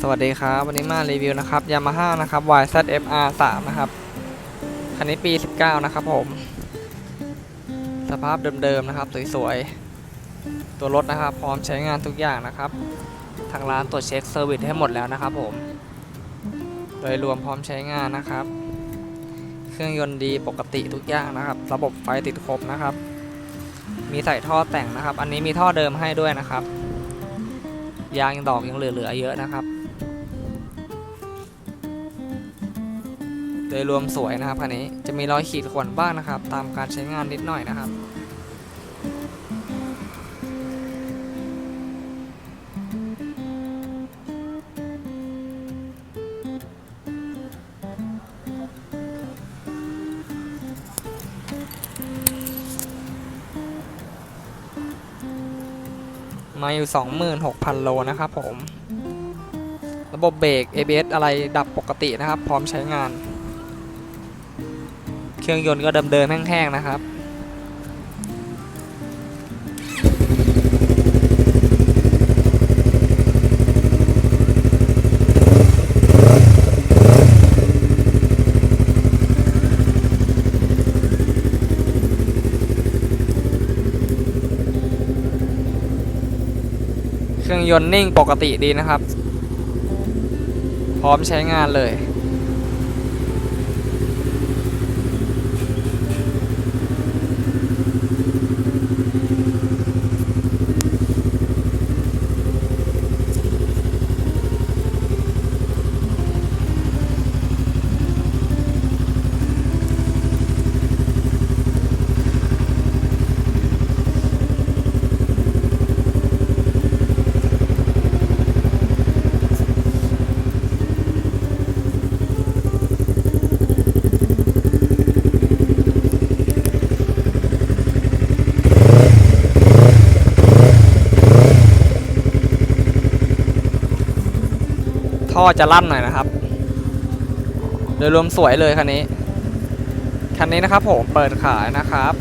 สวัสดีครับ วันนี้มารีวิวนะครับ Yamaha นะครับ YZF-R 3นะครับ คันนี้ปี 19 นะครับผม สภาพเดิมๆนะครับ สวยๆ ตัวรถนะครับ พร้อมใช้งานทุกอย่างนะครับ ทางร้านตรวจเช็คเซอร์วิสให้หมดแล้วนะครับผม โดยรวมพร้อมใช้งานนะครับ เครื่องยนต์ดีปกติทุกอย่างนะครับ ระบบไฟติดครบนะครับ มีใส่ท่อแต่งนะครับ อันนี้มีท่อเดิมให้ด้วยนะครับ ยางยังดอกยังเหลือๆเยอะนะครับ โดยรวมสวยนะครับคันนี้จะมีรอยขีดข่วนบ้างนะครับ ตามการใช้งานนิดหน่อยนะครับ มาอยู่ 26,000 โลนะครับผม ระบบเบรก ABS อะไรดับปกตินะครับ พร้อมใช้งาน เครื่องยนต์ก็เดิมๆแห้งๆนะครับ เครื่องยนต์นิ่งปกติดีนะครับ พร้อมใช้งานเลย ท่อจะลั่นหน่อยนะครับ โดยรวมสวยเลยคันนี้ คันนี้นะครับผมเปิดขายนะครับ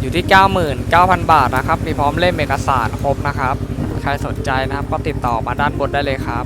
อยู่ที่ 99,000 บาทนะครับ มีพร้อมเล่มเอกสารครบนะครับ ใครสนใจนะครับก็ติดต่อมาด้านบนได้เลยครับ